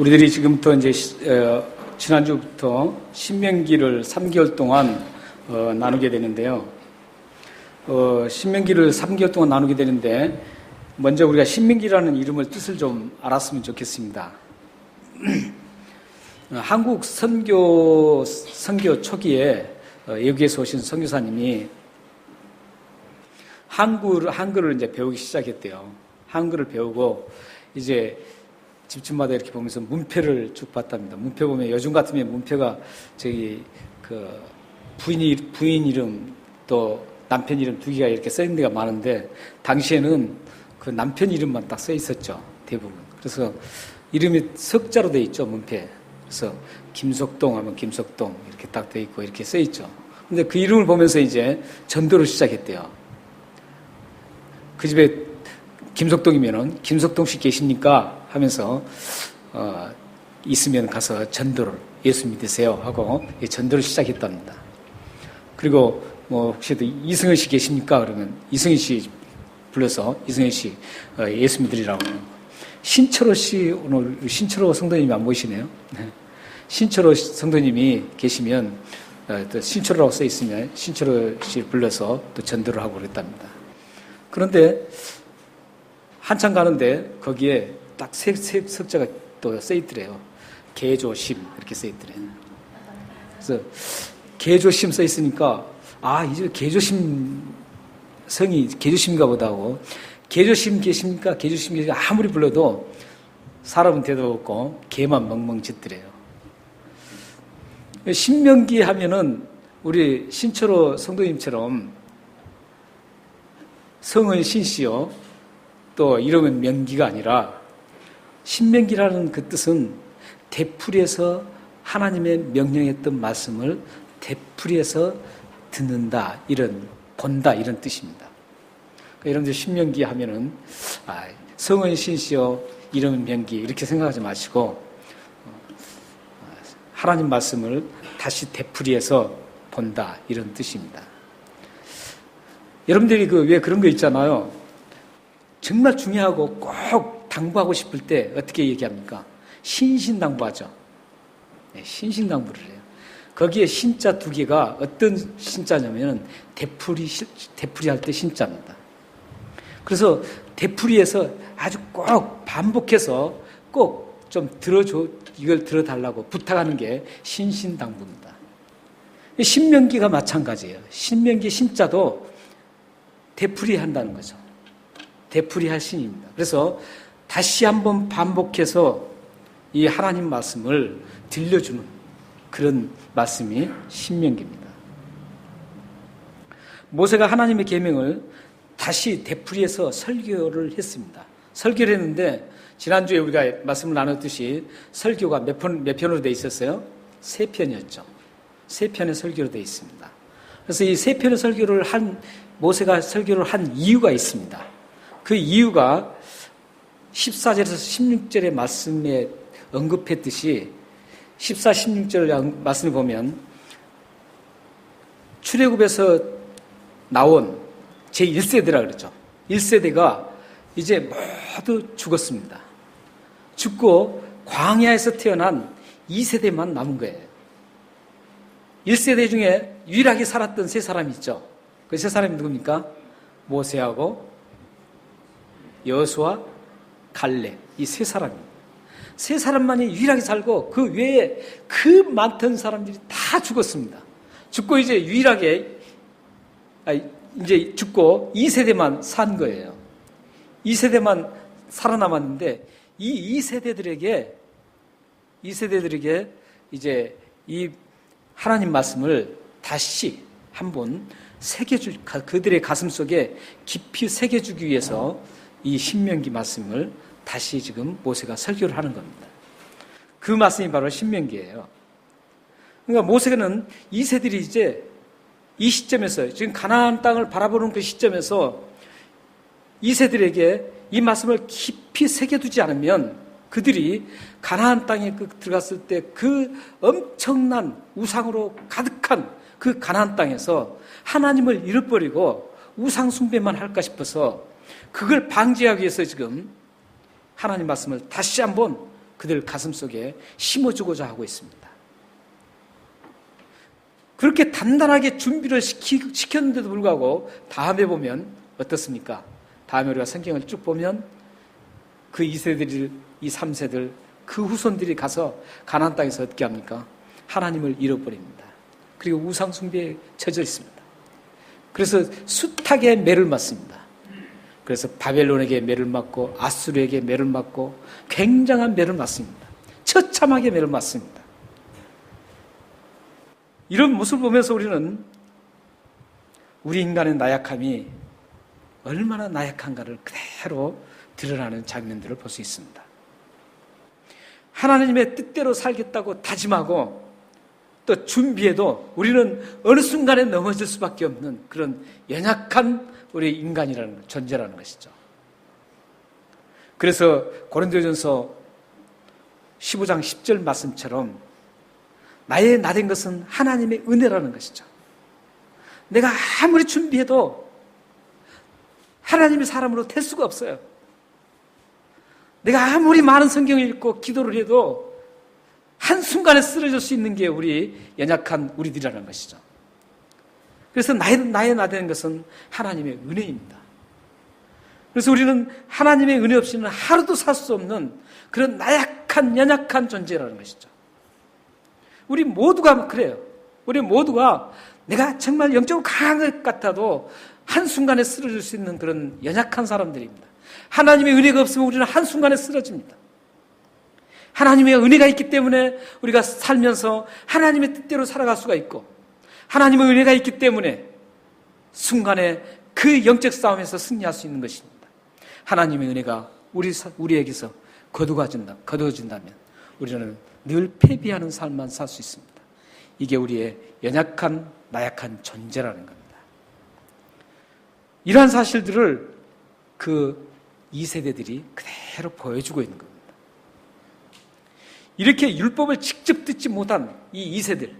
우리들이 지금부터 이제 어, 지난주부터 신명기를 3개월 동안 어, 나누게 되는데요. 어, 신명기를 3개월 동안 나누게 되는데 먼저 우리가 신명기라는 이름을 뜻을 좀 알았으면 좋겠습니다. 한국 선교 선교 초기에 어, 여기에서 오신 선교사님이 한글 한글을 이제 배우기 시작했대요. 한글을 배우고 이제 집집마다 이렇게 보면서 문패를 쭉 봤답니다. 문패 보면 요즘 같으면 문패가 저기 그 부인 부인 이름 또 남편 이름 두 개가 이렇게 써 있는 데가 많은데 당시에는 그 남편 이름만 딱 써 있었죠 대부분. 그래서 이름이 석자로 돼 있죠 문패. 그래서 김석동 하면 김석동 이렇게 딱 돼 있고 이렇게 써 있죠. 근데 그 이름을 보면서 이제 전도를 시작했대요. 그 집에 김석동이면은 김석동 씨 계십니까? 하면서 어, 있으면 가서 전도를 예수 믿으세요 하고 전도를 시작했답니다. 그리고 뭐 혹시도 이승현 씨 계십니까? 그러면 이승현 씨 불러서 이승현 씨 어, 예수 믿으리라고 신철호 씨 오늘 신철호 성도님이 안 보이시네요. 네. 신철호 성도님이 계시면 어, 또 신철호라고 써 있으면 신철호 씨 불러서 또 전도를 하고 그랬답니다. 그런데 한참 가는데 거기에 딱 세, 세 석자가 또 써 있더래요. 개조심 이렇게 써 있더래요. 그래서 개조심 써 있으니까 아 이제 개조심 성이 개조심인가 보다 하고 개조심 계십니까? 개조심 계십니까? 아무리 불러도 사람은 대도 없고 개만 멍멍 짖더래요. 신명기 하면은 우리 신철호 성도님처럼 성은 신씨요. 또 이름은 명기가 아니라 신명기라는 그 뜻은 대풀이에서 하나님의 명령했던 말씀을 대풀이에서 듣는다 이런 본다 이런 뜻입니다. 그러니까 여러분들 신명기 하면은 아, 성은 신시여 이름은 명기 이렇게 생각하지 마시고 어, 하나님 말씀을 다시 되풀이해서 본다 이런 뜻입니다. 여러분들이 그 왜 그런 거 있잖아요. 정말 중요하고 꼭 당부하고 싶을 때 어떻게 얘기합니까? 신신당부하죠. 네, 신신당부를 해요. 거기에 신자 두 개가 어떤 신자냐면 되풀이 되풀이 할 때 신자입니다. 그래서 되풀이에서 아주 꼭 반복해서 꼭 좀 들어줘 이걸 들어달라고 부탁하는 게 신신당부입니다. 신명기가 마찬가지예요. 신명기 신자도 되풀이 한다는 거죠. 되풀이 할 신입니다. 그래서 다시 한번 반복해서 이 하나님 말씀을 들려주는 그런 말씀이 신명기입니다. 모세가 하나님의 계명을 다시 되풀이해서 설교를 했습니다. 설교를 했는데 지난주에 우리가 말씀을 나눴듯이 설교가 몇, 편, 몇 편으로 되어 있었어요? 세 편이었죠. 세 편의 설교로 되어 있습니다. 그래서 이 세 편의 설교를 한, 모세가 설교를 한 이유가 있습니다. 그 이유가 14절에서 16절의 말씀에 언급했듯이 14, 16절 말씀을 보면 출애굽에서 나온 제1세대라 그랬죠. 1세대가 이제 모두 죽었습니다. 죽고 광야에서 태어난 2세대만 남은 거예요. 1세대 중에 유일하게 살았던 세 사람이 있죠. 그 세 사람이 누굽니까? 모세하고 여수와 갈렙 이 세 사람입니다. 세 사람만이 유일하게 살고 그 외에 그 많던 사람들이 다 죽었습니다. 죽고 이제 유일하게 이제 죽고 2세대만 산 거예요. 2세대만 살아남았는데 이 2세대들에게 2세대들에게 이제 이 하나님 말씀을 다시 한번 새겨줄 그들의 가슴 속에 깊이 새겨주기 위해서 이 신명기 말씀을 다시 지금 모세가 설교를 하는 겁니다. 그 말씀이 바로 신명기예요. 그러니까 모세는 이 세들이 이제 이 시점에서 지금 가나안 땅을 바라보는 그 시점에서 이 세들에게 이 말씀을 깊이 새겨두지 않으면 그들이 가나안 땅에 그 들어갔을 때 그 엄청난 우상으로 가득한 그 가나안 땅에서 하나님을 잃어버리고 우상 숭배만 할까 싶어서 그걸 방지하기 위해서 지금 하나님 말씀을 다시 한번 그들 가슴 속에 심어주고자 하고 있습니다. 그렇게 단단하게 준비를 시키, 시켰는데도 불구하고 다음에 보면 어떻습니까? 다음에 우리가 성경을 쭉 보면 그 2세들, 이 3세들, 그 후손들이 가서 가나안 땅에서 어떻게 합니까? 하나님을 잃어버립니다. 그리고 우상 숭배에 젖어 있습니다. 그래서 숱하게 매를 맞습니다. 그래서 바벨론에게 매를 맞고 아수르에게 매를 맞고 굉장한 매를 맞습니다. 처참하게 매를 맞습니다. 이런 모습을 보면서 우리는 우리 인간의 나약함이 얼마나 나약한가를 그대로 드러나는 장면들을 볼 수 있습니다. 하나님의 뜻대로 살겠다고 다짐하고 또 준비해도 우리는 어느 순간에 넘어질 수밖에 없는 그런 연약한 우리 인간이라는 존재라는 것이죠. 그래서 고린도전서 15장 10절 말씀처럼 나의 나된 것은 하나님의 은혜라는 것이죠. 내가 아무리 준비해도 하나님의 사람으로 될 수가 없어요. 내가 아무리 많은 성경을 읽고 기도를 해도 한순간에 쓰러질 수 있는 게 우리 연약한 우리들이라는 것이죠. 그래서 나의, 나의 나 되는 것은 하나님의 은혜입니다. 그래서 우리는 하나님의 은혜 없이는 하루도 살 수 없는 그런 나약한, 연약한 존재라는 것이죠. 우리 모두가 그래요. 우리 모두가 내가 정말 영적으로 강한 것 같아도 한순간에 쓰러질 수 있는 그런 연약한 사람들입니다. 하나님의 은혜가 없으면 우리는 한순간에 쓰러집니다. 하나님의 은혜가 있기 때문에 우리가 살면서 하나님의 뜻대로 살아갈 수가 있고 하나님의 은혜가 있기 때문에 순간에 그 영적 싸움에서 승리할 수 있는 것입니다. 하나님의 은혜가 우리 우리에게서 거두어진다 거두어진다면 우리는 늘 패배하는 삶만 살 수 있습니다. 이게 우리의 연약한 나약한 존재라는 겁니다. 이러한 사실들을 그 2세대들이 그대로 보여주고 있는 겁니다. 이렇게 율법을 직접 듣지 못한 이 2세들,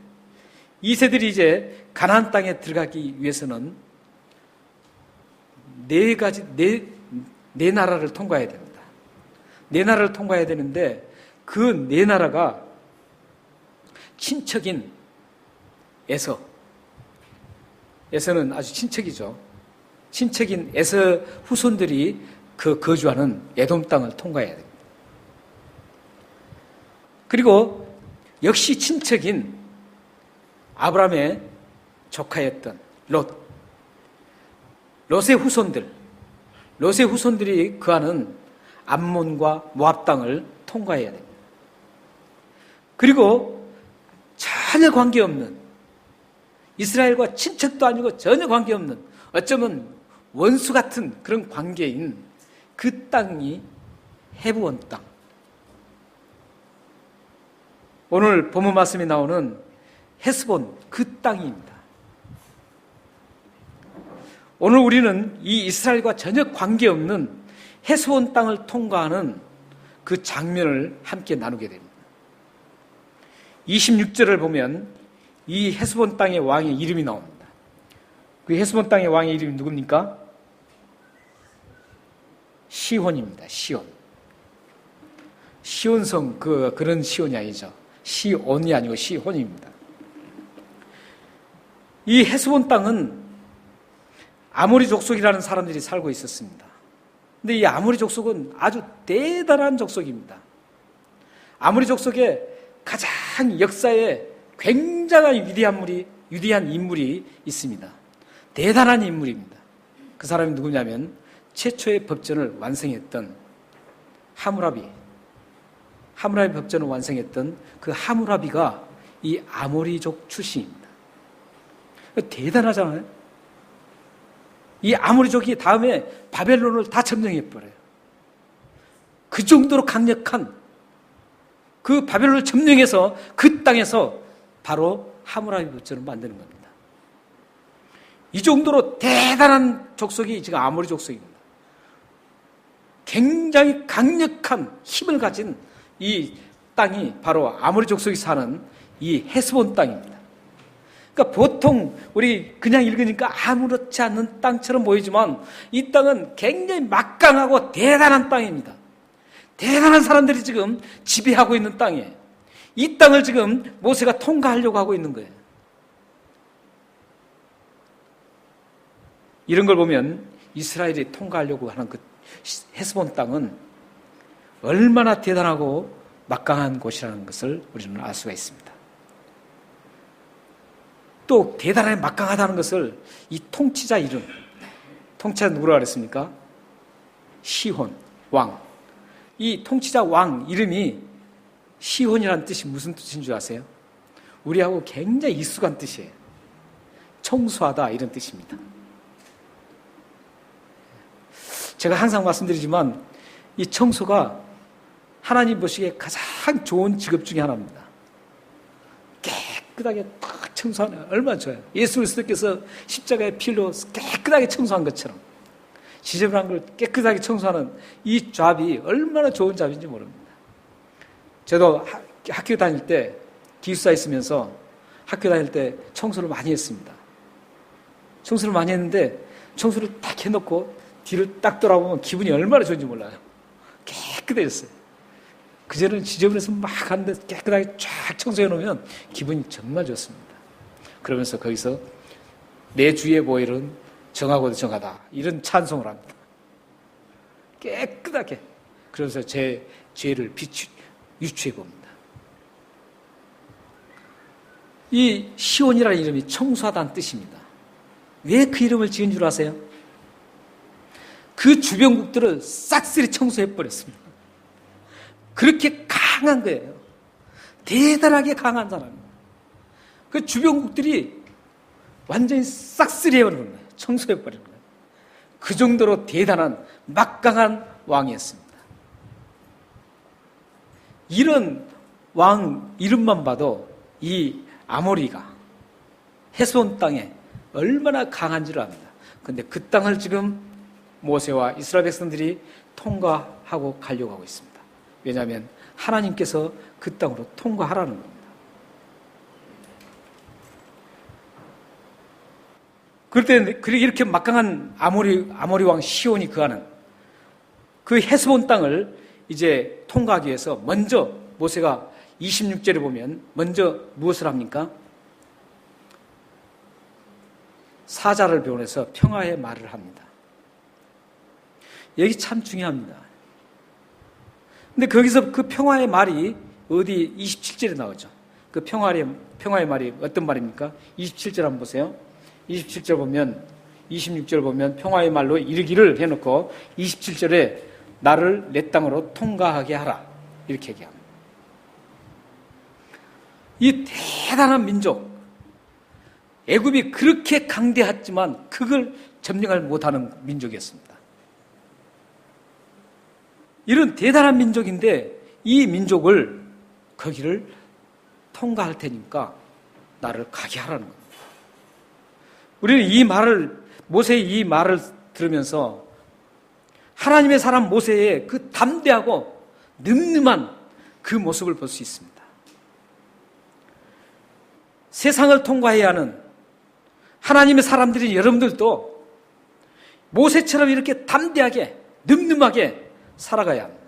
2세들이 이제 가나안 땅에 들어가기 위해서는 네 가지 네, 네 나라를 통과해야 됩니다. 네 나라를 통과해야 되는데 그 네 나라가 친척인 에서 에서는 아주 친척이죠. 친척인 에서 후손들이 그 거주하는 에돔 땅을 통과해야 됩니다. 그리고 역시 친척인 아브라함의 조카였던 롯, 롯의 후손들, 롯의 후손들이 거하는 암몬과 모압 땅을 통과해야 됩니다. 그리고 전혀 관계없는 이스라엘과 친척도 아니고 전혀 관계없는 어쩌면 원수 같은 그런 관계인 그 땅이 헤브원 땅. 오늘 본문 말씀에 나오는 헤스본 그 땅입니다. 오늘 우리는 이 이스라엘과 전혀 관계없는 헤스본 땅을 통과하는 그 장면을 함께 나누게 됩니다. 26절을 보면 이 헤스본 땅의 왕의 이름이 나옵니다. 그 헤스본 땅의 왕의 이름이 누굽니까? 시혼입니다. 시혼. 시온성 그 그런 시온이 아니죠. 시온이 아니고 시혼입니다. 이 헤스본 땅은 아모리 족속이라는 사람들이 살고 있었습니다. 근데 이 아모리 족속은 아주 대단한 족속입니다. 아모리 족속의 가장 역사에 굉장한 위대한 물이 위대한 인물이 있습니다. 대단한 인물입니다. 그 사람이 누구냐면 최초의 법전을 완성했던 하무라비, 하무라비 법전을 완성했던 그 하무라비가 이 아모리족 출신입니다. 대단하잖아요. 이 아모리족이 다음에 바벨론을 다 점령해 버려요. 그 정도로 강력한 그 바벨론을 점령해서 그 땅에서 바로 하무라비 법전을 만드는 겁니다. 이 정도로 대단한 족속이 지금 아모리 족속입니다. 굉장히 강력한 힘을 가진 이 땅이 바로 아모리 족속이 사는 이 헤스본 땅입니다. 그러니까 보통 우리 그냥 읽으니까 아무렇지 않은 땅처럼 보이지만 이 땅은 굉장히 막강하고 대단한 땅입니다. 대단한 사람들이 지금 지배하고 있는 땅에 이 땅을 지금 모세가 통과하려고 하고 있는 거예요. 이런 걸 보면 이스라엘이 통과하려고 하는 그 헤스본 땅은 얼마나 대단하고 막강한 곳이라는 것을 우리는 알 수가 있습니다. 또 대단하게 막강하다는 것을 이 통치자 이름, 통치자 누구라 그랬습니까? 시혼, 왕. 이 통치자 왕 이름이 시혼이라는 뜻이 무슨 뜻인 줄 아세요? 우리하고 굉장히 익숙한 뜻이에요. 청소하다 이런 뜻입니다. 제가 항상 말씀드리지만 이 청소가 하나님 보시기에 가장 좋은 직업 중에 하나입니다. 깨끗하게 탁 청소하는 얼마나 좋아요. 예수 그리스도께서 십자가의 필로 깨끗하게 청소한 것처럼 지저분한 걸 깨끗하게 청소하는 이 잡이 얼마나 좋은 잡인지 모릅니다. 저도 학교 다닐 때 기숙사 있으면서 학교 다닐 때 청소를 많이 했습니다. 청소를 많이 했는데 청소를 딱 해놓고 뒤를 딱 돌아보면 기분이 얼마나 좋은지 몰라요. 깨끗해졌어요. 그전에는 지저분해서 막 하는데 깨끗하게 쫙 청소해 놓으면 기분이 정말 좋습니다. 그러면서 거기서 내 주의 보일은 정하고도 정하다. 이런 찬송을 합니다. 깨끗하게. 그래서 제 죄를 비추, 유추해 봅니다. 이 시온이라는 이름이 청소하다는 뜻입니다. 왜 그 이름을 지은 줄 아세요? 그 주변국들을 싹쓸이 청소해 버렸습니다. 그렇게 강한 거예요. 대단하게 강한 사람입니다. 그 주변국들이 완전히 싹쓸이 해버리는 거예요. 청소해 버리는 거예요. 그 정도로 대단한 막강한 왕이었습니다. 이런 왕 이름만 봐도 이 아모리가 해손 땅에 얼마나 강한지를 압니다. 근데 그 땅을 지금 모세와 이스라엘 백성들이 통과하고 가려고 하고 있습니다. 왜냐하면 하나님께서 그 땅으로 통과하라는 겁니다. 그럴 때 이렇게 막강한 아모리 아모리 왕 시온이 그하는 그 헤스본 땅을 이제 통과하기 위해서 먼저 모세가 26절에 보면 먼저 무엇을 합니까? 사자를 배원해서 평화의 말을 합니다. 여기 참 중요합니다. 근데 거기서 그 평화의 말이 어디 27절에 나오죠. 그 평화의, 평화의 말이 어떤 말입니까? 27절 한번 보세요. 27절 보면, 26절 보면 평화의 말로 이르기를 해놓고 27절에 나를 내 땅으로 통과하게 하라. 이렇게 얘기합니다. 이 대단한 민족, 애굽이 그렇게 강대했지만 그걸 점령을 못하는 민족이었습니다. 이런 대단한 민족인데 이 민족을 거기를 통과할 테니까 나를 가게 하라는 겁니다. 우리는 이 말을 모세의 이 말을 들으면서 하나님의 사람 모세의 그 담대하고 늠름한 그 모습을 볼 수 있습니다. 세상을 통과해야 하는 하나님의 사람들인 여러분들도 모세처럼 이렇게 담대하게 늠름하게 살아가야 합니다.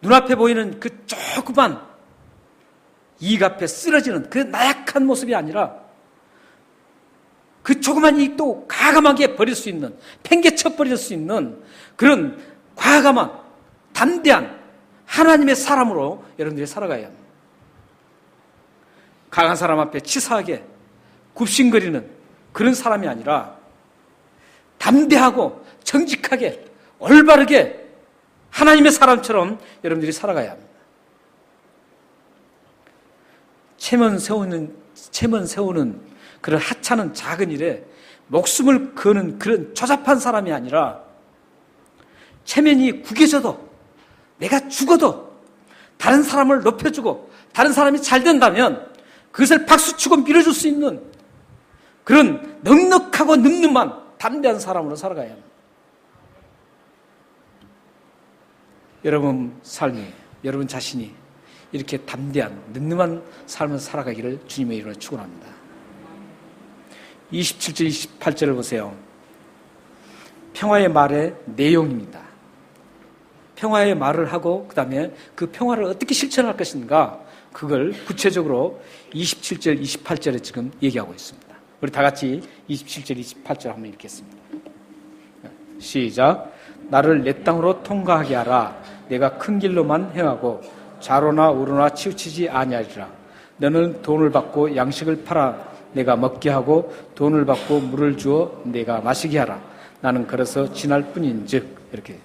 눈앞에 보이는 그 조그만 이익 앞에 쓰러지는 그 나약한 모습이 아니라 그 조그만 이익도 과감하게 버릴 수 있는, 팽개쳐 버릴 수 있는 그런 과감한, 담대한 하나님의 사람으로 여러분들이 살아가야 합니다. 강한 사람 앞에 치사하게 굽신거리는 그런 사람이 아니라 담대하고 정직하게 올바르게 하나님의 사람처럼 여러분들이 살아가야 합니다. 체면 세우는, 체면 세우는 그런 하찮은 작은 일에 목숨을 거는 그런 조잡한 사람이 아니라 체면이 구겨져도 내가 죽어도 다른 사람을 높여주고 다른 사람이 잘 된다면 그것을 박수치고 밀어줄 수 있는 그런 넉넉하고 늠름한 담대한 사람으로 살아가야 합니다. 여러분 삶이, 여러분 자신이 이렇게 담대한, 늠름한 삶을 살아가기를 주님의 이름으로 축원합니다. 27절, 28절을 보세요. 평화의 말의 내용입니다. 평화의 말을 하고 그다음에 그 평화를 어떻게 실천할 것인가 그걸 구체적으로 27절, 28절에 지금 얘기하고 있습니다. 우리 다 같이 27절, 28절 한번 읽겠습니다. 시작. 나를 내 땅으로 통과하게 하라. 내가 큰 길로만 행하고 좌로나 우로나 치우치지 아니하리라. 너는 돈을 받고 양식을 팔아 내가 먹게 하고 돈을 받고 물을 주어 내가 마시게 하라. 나는 걸어서 지날 뿐인즉 이렇게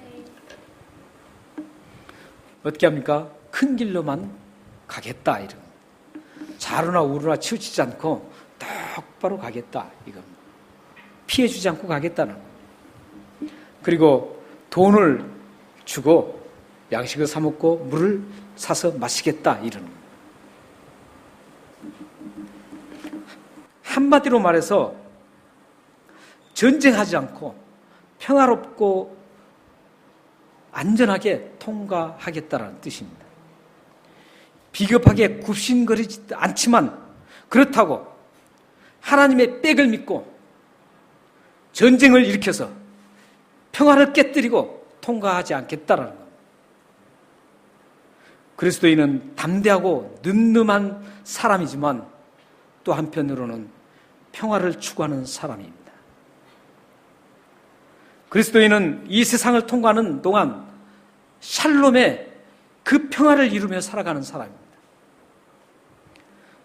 어떻게 합니까? 큰 길로만 가겠다 이런 좌로나 우로나 치우치지 않고 똑바로 가겠다 이겁니다. 피해주지 않고 가겠다는 거. 그리고 돈을 주고 양식을 사 먹고 물을 사서 마시겠다 이러는 거. 한마디로 말해서 전쟁하지 않고 평화롭고 안전하게 통과하겠다라는 뜻입니다. 비겁하게 굽신거리지 않지만 그렇다고 하나님의 백을 믿고 전쟁을 일으켜서 평화를 깨뜨리고 통과하지 않겠다라는. 그리스도인은 담대하고 늠름한 사람이지만 또 한편으로는 평화를 추구하는 사람입니다. 그리스도인은 이 세상을 통과하는 동안 샬롬의 그 평화를 이루며 살아가는 사람입니다.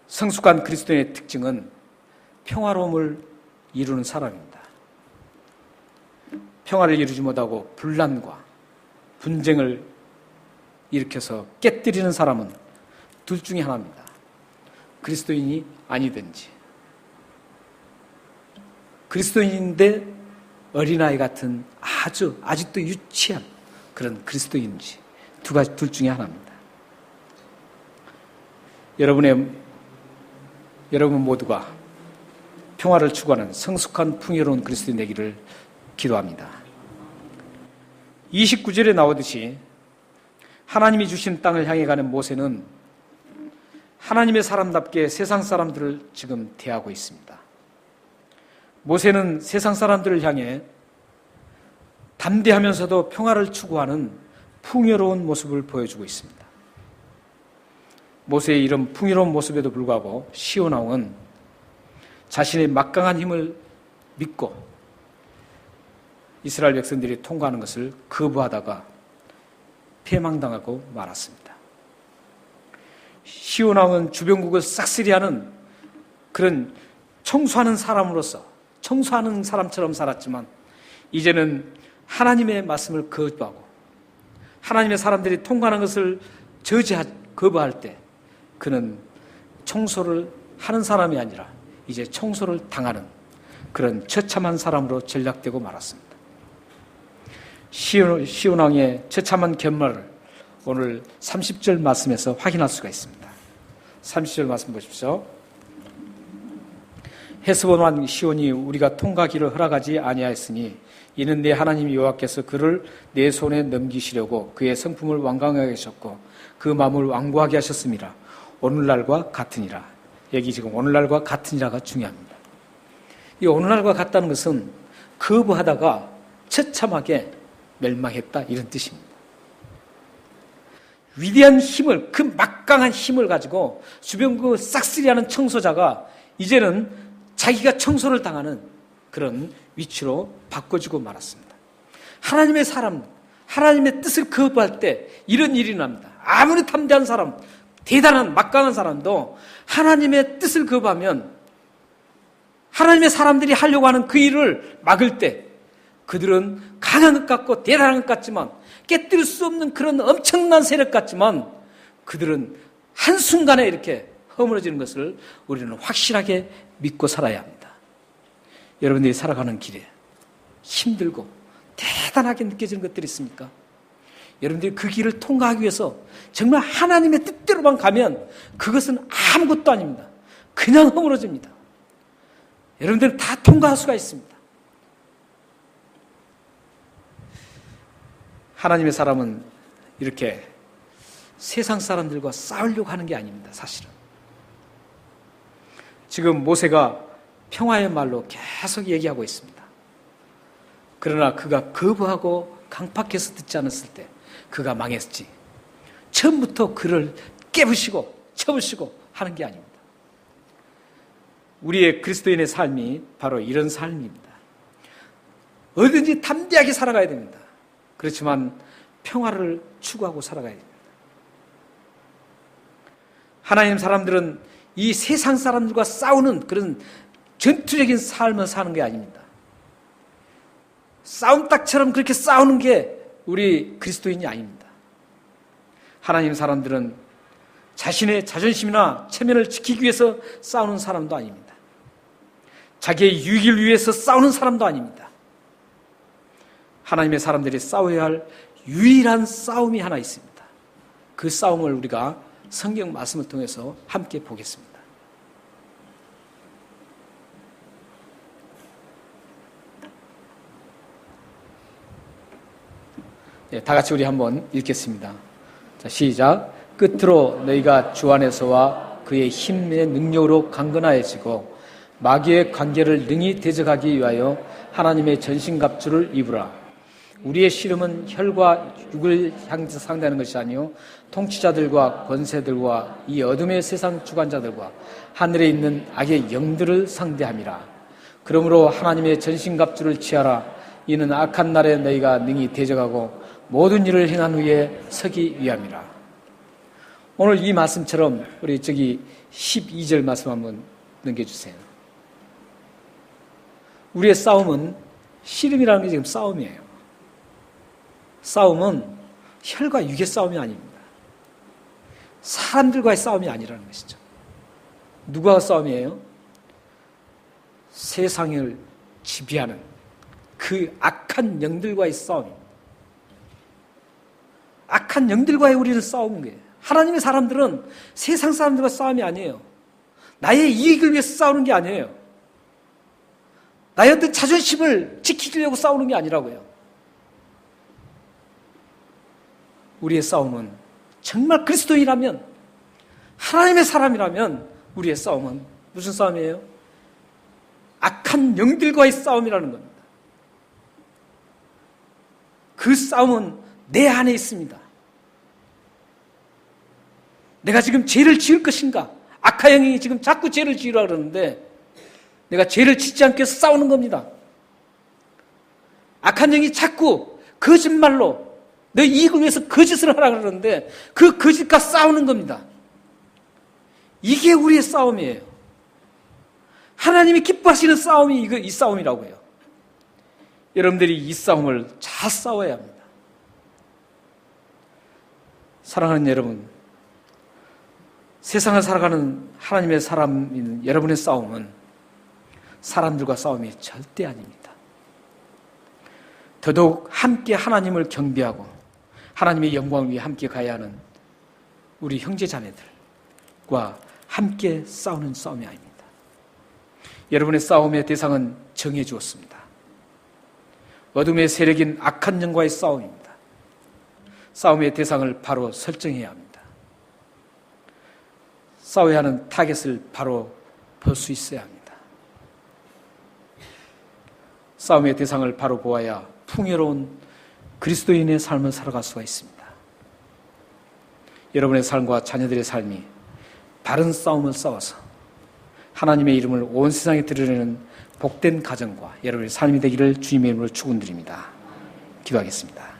성숙한 그리스도인의 특징은 평화로움을 이루는 사람입니다. 평화를 이루지 못하고 분란과 분쟁을 일으켜서 깨뜨리는 사람은 둘 중에 하나입니다. 그리스도인이 아니든지 그리스도인인데 어린아이 같은 아주 아직도 유치한 그런 그리스도인지 두 가지 둘 중에 하나입니다. 여러분의 여러분 모두가 평화를 추구하는 성숙한 풍요로운 그리스도인 되기를 기도합니다. 29절에 나오듯이 하나님이 주신 땅을 향해 가는 모세는 하나님의 사람답게 세상 사람들을 지금 대하고 있습니다. 모세는 세상 사람들을 향해 담대하면서도 평화를 추구하는 풍요로운 모습을 보여주고 있습니다. 모세의 이런 풍요로운 모습에도 불구하고 시온왕은 자신의 막강한 힘을 믿고 이스라엘 백성들이 통과하는 것을 거부하다가 패망당하고 말았습니다. 시온왕은 주변국을 싹쓸이하는 그런 청소하는 사람으로서 청소하는 사람처럼 살았지만 이제는 하나님의 말씀을 거부하고 하나님의 사람들이 통과하는 것을 저지하 거부할 때 그는 청소를 하는 사람이 아니라 이제 청소를 당하는 그런 처참한 사람으로 전락되고 말았습니다. 시온, 시온왕의 처참한 견말을 오늘 30절 말씀에서 확인할 수가 있습니다. 30절 말씀 보십시오. 헤스본 왕 시온이 우리가 통과기를 허락하지 아니하였으니 이는 내 하나님 여호와께서 그를 내 손에 넘기시려고 그의 성품을 완강하게 하셨고 그 마음을 완고하게 하셨습니다. 오늘날과 같으니라. 여기 지금 오늘날과 같으니라가 중요합니다. 이 오늘날과 같다는 것은 거부하다가 처참하게 멸망했다 이런 뜻입니다. 위대한 힘을 그 막강한 힘을 가지고 주변 그 싹쓸이하는 청소자가 이제는 자기가 청소를 당하는 그런 위치로 바꿔주고 말았습니다. 하나님의 사람, 하나님의 뜻을 거부할 때 이런 일이 납니다. 아무리 탐대한 사람, 대단한 막강한 사람도 하나님의 뜻을 거부하면 하나님의 사람들이 하려고 하는 그 일을 막을 때 그들은 강한 것 같고 대단한 것 같지만 깨뜨릴 수 없는 그런 엄청난 세력 같지만 그들은 한순간에 이렇게 허물어지는 것을 우리는 확실하게 믿고 살아야 합니다. 여러분들이 살아가는 길에 힘들고 대단하게 느껴지는 것들이 있습니까? 여러분들이 그 길을 통과하기 위해서 정말 하나님의 뜻대로만 가면 그것은 아무것도 아닙니다. 그냥 허물어집니다. 여러분들은 다 통과할 수가 있습니다. 하나님의 사람은 이렇게 세상 사람들과 싸우려고 하는 게 아닙니다, 사실은. 지금 모세가 평화의 말로 계속 얘기하고 있습니다. 그러나 그가 거부하고 강팍해서 듣지 않았을 때 그가 망했지. 처음부터 그를 깨부시고 쳐부시고 하는 게 아닙니다. 우리의 그리스도인의 삶이 바로 이런 삶입니다. 어든지 담대하게 살아가야 됩니다. 그렇지만 평화를 추구하고 살아가야 됩니다. 하나님 사람들은 이 세상 사람들과 싸우는 그런 전투적인 삶을 사는 게 아닙니다. 싸움닭처럼 그렇게 싸우는 게 우리 그리스도인이 아닙니다. 하나님 사람들은 자신의 자존심이나 체면을 지키기 위해서 싸우는 사람도 아닙니다. 자기의 유익을 위해서 싸우는 사람도 아닙니다. 하나님의 사람들이 싸워야 할 유일한 싸움이 하나 있습니다. 그 싸움을 우리가 성경 말씀을 통해서 함께 보겠습니다. 네, 다 같이 우리 한번 읽겠습니다. 자, 시작. 끝으로 너희가 주 안에서와 그의 힘의 능력으로 강건하여지고 마귀의 관계를 능히 대적하기 위하여 하나님의 전신갑주를 입으라. 우리의 씨름은 혈과 육을 향해서 상대하는 것이 아니요 통치자들과 권세들과 이 어둠의 세상 주관자들과 하늘에 있는 악의 영들을 상대함이라. 그러므로 하나님의 전신갑주를 취하라. 이는 악한 날에 너희가 능히 대적하고 모든 일을 행한 후에 서기 위함이라. 오늘 이 말씀처럼 우리 저기 12절 말씀 한번 넘겨주세요. 우리의 싸움은 씨름이라는 게 지금 싸움이에요. 싸움은 혈과 육의 싸움이 아닙니다. 사람들과의 싸움이 아니라는 것이죠. 누가 싸움이에요? 세상을 지배하는 그 악한 영들과의 싸움입니다. 악한 영들과의 우리는 싸우는 거예요. 하나님의 사람들은 세상 사람들과 싸움이 아니에요. 나의 이익을 위해서 싸우는 게 아니에요. 나의 자존심을 지키려고 싸우는 게 아니라고요. 우리의 싸움은 정말 그리스도인이라면 하나님의 사람이라면 우리의 싸움은 무슨 싸움이에요? 악한 영들과의 싸움이라는 겁니다. 그 싸움은 내 안에 있습니다. 내가 지금 죄를 지을 것인가? 악한 영이 지금 자꾸 죄를 지으라 그러는데 내가 죄를 짓지 않게 싸우는 겁니다. 악한 영이 자꾸 거짓말로 내 이익을 위해서 거짓을 하라 그러는데 그 거짓과 싸우는 겁니다. 이게 우리의 싸움이에요. 하나님이 기뻐하시는 싸움이 이거 이 싸움이라고 해요. 여러분들이 이 싸움을 잘 싸워야 합니다. 사랑하는 여러분, 세상을 살아가는 하나님의 사람인 여러분의 싸움은 사람들과 싸움이 절대 아닙니다. 더더욱 함께 하나님을 경배하고 하나님의 영광을 위해 함께 가야 하는 우리 형제 자매들과 함께 싸우는 싸움이 아닙니다. 여러분의 싸움의 대상은 정해 주었습니다. 어둠의 세력인 악한 영과의 싸움입니다. 싸움의 대상을 바로 설정해야 합니다. 싸워야 하는 타겟을 바로 볼 수 있어야 합니다. 싸움의 대상을 바로 보아야 풍요로운 그리스도인의 삶을 살아갈 수가 있습니다. 여러분의 삶과 자녀들의 삶이 바른 싸움을 싸워서 하나님의 이름을 온 세상에 드러내는 복된 가정과 여러분의 삶이 되기를 주님의 이름으로 축원드립니다. 기도하겠습니다.